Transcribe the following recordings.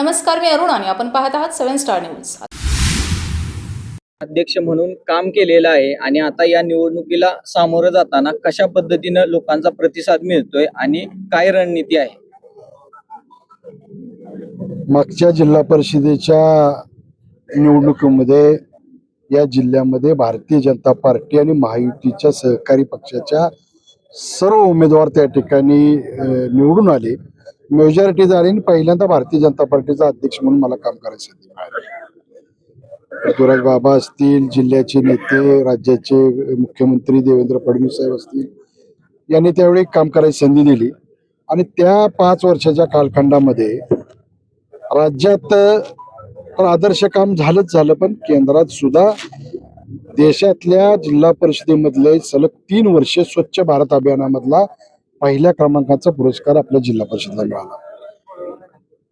नमस्कार मी अरुण आणि आपण पाहत आहात सेव्हन स्टार न्यूज. अध्यक्ष म्हणून काम केलेलं आहे आणि आता या निवडणुकीला सामोरं जाताना कशा पद्धतीनं लोकांचा प्रतिसाद मिळतोय आणि काय रणनीती आहे? मागच्या जिल्हा परिषदेच्या निवडणुकीमध्ये या जिल्ह्यामध्ये भारतीय जनता पार्टी आणि महायुतीच्या सहकारी पक्षाच्या सर्व उमेदवार त्या ठिकाणी निवडून आले. मेजॉरिटी झाली आणि पहिल्यांदा भारतीय जनता पार्टीचा अध्यक्ष म्हणून मला काम करायची संधी पृथ्वीराज बाबा असतील जिल्ह्याचे नेते राज्याचे मुख्यमंत्री देवेंद्र फडणवीस साहेब असतील यांनी त्यावेळी काम करायची संधी दिली. आणि त्या पाच वर्षाच्या कालखंडामध्ये राज्यात तर आदर्श काम झालंच झालं पण केंद्रात सुद्धा देशातल्या जिल्हा परिषदेमधले सलग तीन वर्ष स्वच्छ भारत अभियानामधला पहिल्या क्रमांकाचा पुरस्कार आपल्या जिल्हा परिषदला मिळाला.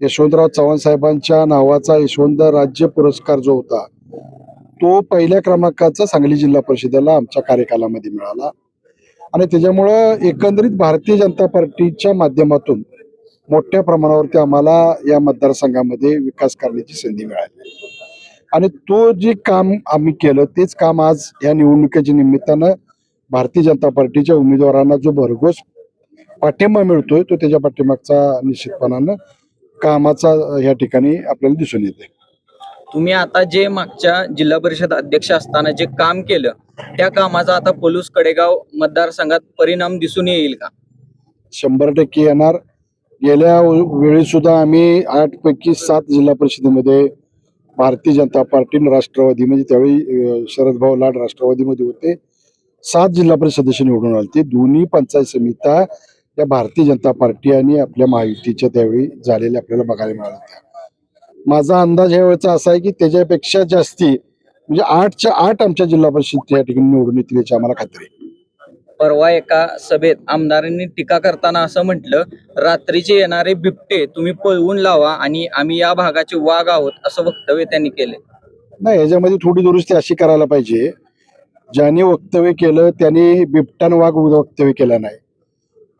यशवंतराव चव्हाण साहेबांच्या नावाचा यशवंत राज्य पुरस्कार जो होता तो पहिल्या क्रमांकाचा सांगली जिल्हा परिषदेला आमच्या कार्यकालामध्ये मिळाला. आणि त्याच्यामुळं एकंदरीत भारतीय जनता पार्टीच्या माध्यमातून मोठ्या प्रमाणावरती आम्हाला या मतदारसंघामध्ये विकास करण्याची संधी मिळाली. आणि तो जे काम आम्ही केलं तेच काम आज या निवडणुकीच्या निमित्तानं भारतीय जनता पार्टीच्या उमेदवारांना जो भरघोस पाठिंबा मिळतोय तो त्याच्या पाठिंबाचा निश्चितपणानं कामाचा या ठिकाणी आपल्याला दिसून येते. तुम्ही आता जे मागच्या जिल्हा परिषद अध्यक्ष असताना जे काम केलं त्या कामाचा आता पलूस कडेगाव मतदारसंघात परिणाम दिसून येईल का? शंभर टक्के येणार. गेल्या वेळी सुद्धा आम्ही आठ पैकी सात जिल्हा परिषदेमध्ये भारतीय जनता पार्टी राष्ट्रवादी म्हणजे त्यावेळी शरद भाऊ लाड राष्ट्रवादीमध्ये होते. सात जिल्हा परिषद सदस्य निवडून आले ते दोन्ही पंचायत समित्या या भारतीय जनता पार्टी आणि आपल्या महायुतीच्या त्यावेळी झालेल्या आपल्याला बघायला मिळाल्या होत्या माझा अंदाज ह्या वेळेचा असा आहे की त्याच्यापेक्षा जास्ती म्हणजे आठच्या आठ आमच्या जिल्हा परिषद या ठिकाणी निवडून येतील याची आम्हाला खात्री आहे. परवा एका सभेत आमदारांनी टीका करताना असं म्हटलं रात्रीचे येणारे बिबटे तुम्ही पळवून लावा आणि आम्ही या भागाचे वाघ आहोत असं वक्तव्य त्यांनी केले. नाही याच्यामध्ये थोडी दुरुस्ती अशी करायला पाहिजे. ज्यांनी वक्तव्य केलं त्यांनी बिबटान वाघ वक्तव्य केलं नाही.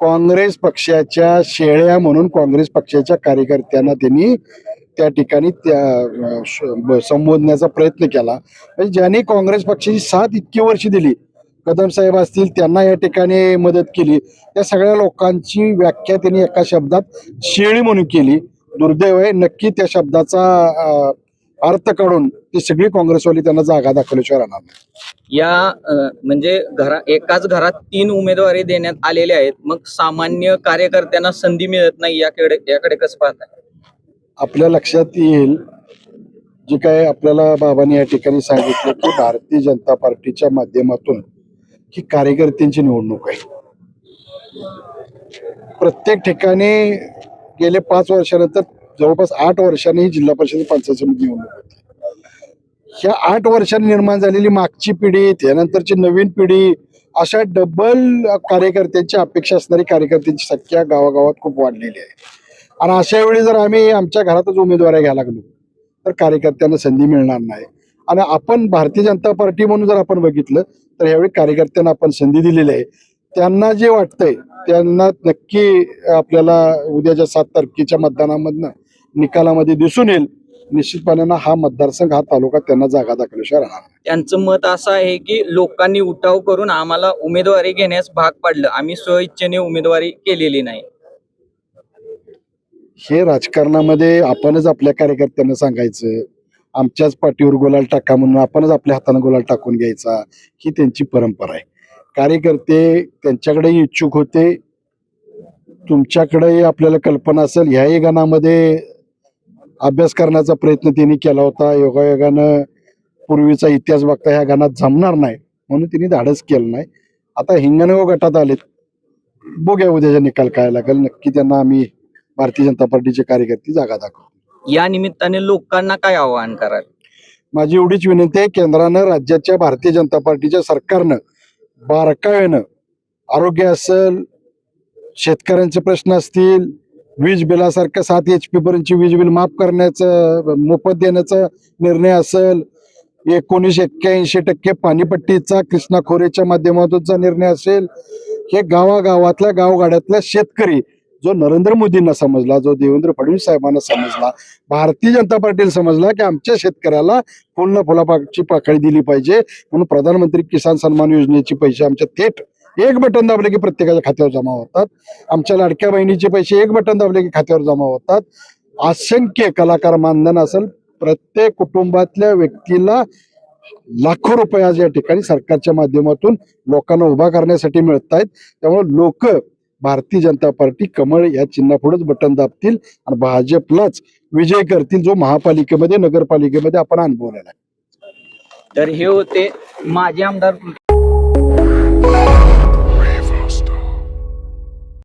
काँग्रेस पक्षाच्या शेळ्या म्हणून काँग्रेस पक्षाच्या कार्यकर्त्यांना त्यांनी त्या ठिकाणी त्या संबोधण्याचा प्रयत्न केला. म्हणजे ज्यांनी काँग्रेस पक्षाची साथ इतकी वर्ष दिली कदम साहेब असतील त्यांना या ठिकाणी मदत केली. त्या सगळ्या लोकांची व्याख्या त्यांनी एका शब्दात शेळी म्हणून केली. दुर्दैव आहे नक्की त्या शब्दाचा अर्थ काढून ती सगळी काँग्रेसवाली त्यांना जागा दाखवल्याशिवाय राहणार नाही. या म्हणजे घरा एकाच घरात तीन उमेदवारी देण्यात आलेले आहेत. मग सामान्य कार्यकर्त्यांना संधी मिळत नाही याकडे याकडे कसं पाहताय? आपल्या लक्षात येईल जे काय आपल्याला बाबांनी या ठिकाणी सांगितलं की भारतीय जनता पार्टीच्या माध्यमातून ही कार्यकर्त्यांची निवडणूक आहे. प्रत्येक ठिकाणी गेले पाच वर्षानंतर जवळपास आठ वर्षांनी ही जिल्हा परिषद पंचायत समिती निवडणूक होती. ह्या आठ वर्षांनी निर्माण झालेली मागची पिढी त्यानंतरची नवीन पिढी अशा डबल कार्यकर्त्यांची अपेक्षा असणारी कार्यकर्त्यांची संख्या गावागावात खूप वाढलेली आहे. आणि अशा वेळी जर आम्ही आमच्या घरातच उमेदवारी घ्यायला लागलो तर कार्यकर्त्यांना संधी मिळणार नाही. आणि आपण भारतीय जनता पार्टी म्हणून जर आपण बघितलं तर यावेळी कार्यकर्त्यांना आपण संधी दिलेली आहे. त्यांना जे वाटतंय त्यांना नक्की आपल्याला उद्याच्या सात तारखेच्या मतदानामधनं निकालामध्ये दिसून येईल. निश्चितपणानं हा मतदारसंघ हा तालुका त्यांना जागा दाखवल्याशिवाय राहणार. त्यांचं मत असं आहे की लोकांनी उठाव करून आम्हाला उमेदवारी घेण्यास भाग पाडलं. आम्ही स्वइच्छेने उमेदवारी केलेली नाही. हे राजकारणामध्ये आपणच आपल्या कार्यकर्त्यांना सांगायचं आमच्याच पाठीवर गुलाल टाका म्हणून आपणच आपल्या हाताने गुलाल टाकून घ्यायचा ही त्यांची परंपरा आहे. कार्यकर्ते त्यांच्याकडेही इच्छुक होते तुमच्याकडेही आपल्याला कल्पना असेल ह्याही गणामध्ये अभ्यास करण्याचा प्रयत्न त्यांनी केला होता. योगायोगानं पूर्वीचा इतिहास बघता ह्या गणात जमणार नाही म्हणून त्यांनी धाडस केलं नाही. आता हिंगणगाव गटात आलेत. बघूया उद्याचा निकाल काय लागेल. नक्की त्यांना आम्ही भारतीय जनता पार्टीचे कार्यकर्ते जागा दाखवू. या निमित्ताने लोकांना काय आवाहन कराल? माझी एवढीच विनंती आहे केंद्रानं राज्याच्या भारतीय जनता पार्टीच्या सरकारनं बारकाव्यानं आरोग्य असेल शेतकऱ्यांचे प्रश्न असतील वीज बिलासारख्या सात एच पी पर्यंतची वीज बिल माफ करण्याचं मोफत देण्याचा निर्णय असेल एकोणीस एक्क्याऐंशी टक्के पाणीपट्टीचा कृष्णा खोरेच्या माध्यमातूनचा निर्णय असेल हे गावागावातल्या गावगाड्यातल्या शेतकरी जो नरेंद्र मोदींना समजला जो देवेंद्र फडणवीस साहेबांना समजला भारतीय जनता पार्टीला समजला की आमच्या शेतकऱ्याला फुलना फुलापाची पाकळी दिली पाहिजे. म्हणून प्रधानमंत्री किसान सन्मान योजनेचे पैसे आमच्या थेट एक बटन दाबले की प्रत्येकाच्या खात्यावर जमा होतात. आमच्या लाडक्या बहिणीचे पैसे एक बटन दाबले की खात्यावर जमा होतात. असंख्य कलाकार मानधन असेल प्रत्येक कुटुंबातल्या व्यक्तीला लाखो रुपये आज या ठिकाणी सरकारच्या माध्यमातून लोकांना उभा करण्यासाठी मिळत आहेत त्यामुळे लोक भारतीय जनता पार्टी कमळ या चिन्हापुढेच बटन दाबतील आणि भाजपलाच विजय करतील जो महापालिकेमध्ये नगरपालिकेमध्ये आपण अनुभवलेला आहे. तर हे होते माजी आमदार